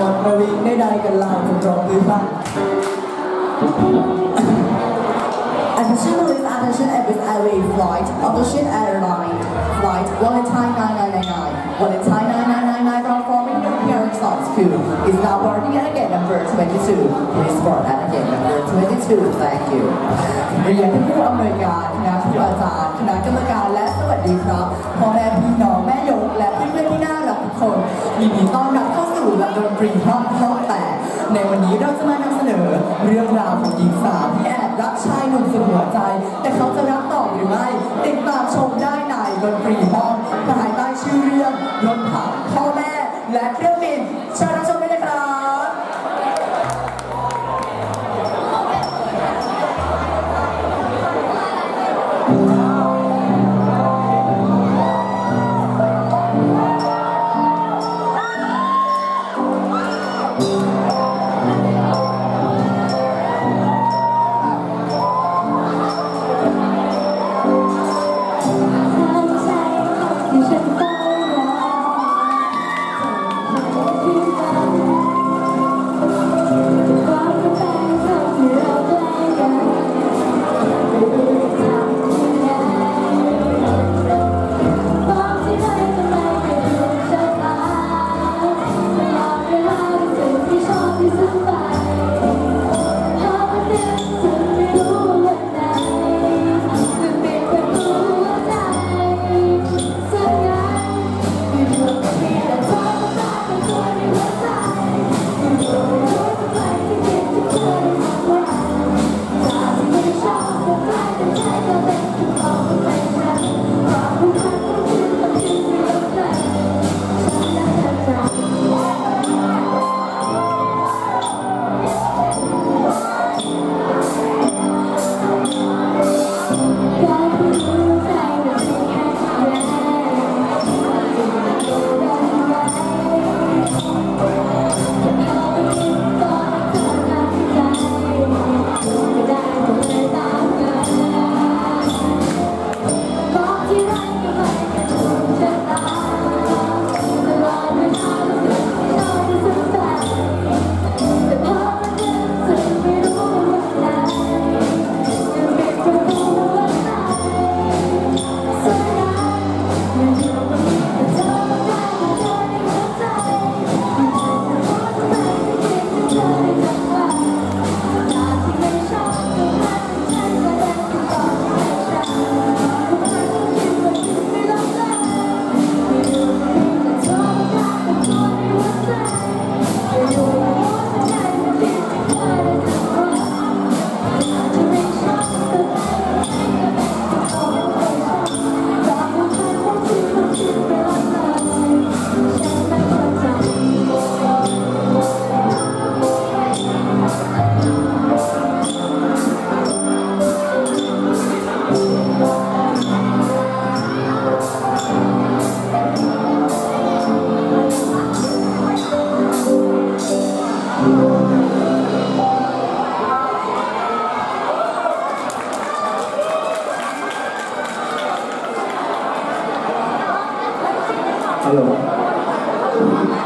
มดมาวิ่งได้ใดกันเราจะตรงหรือเปล่า Attention please attention Airways Airways flight Attention airline flight Valentine 9999 Valentine 9999 transforming your parents thought school is now boarding at gate number 22 please board at gate number 22 thank you เรียนท่านผู้อำนวยการคณะครูอาจารย์คณะกรรมการและสวัสดีครับพ่อแม่พี่น้องแม่ยกและเพื่อนๆที่น่ารักทุกคนยินดีต้อนรับ สู่ลำดนตรีห้องห้องแต่ในวันนี้เราจะมานำเสนอเรื่องราวของหญิงสาวที่แอบรักชายหนุ่มสุดหัวใจ แต่เขาจะรักต่อหรือไม่ติดตามชมได้ในดนตรีห้องภายใต้ชื่อเรื่องรถถังพ่อแม่และเครื่อง あの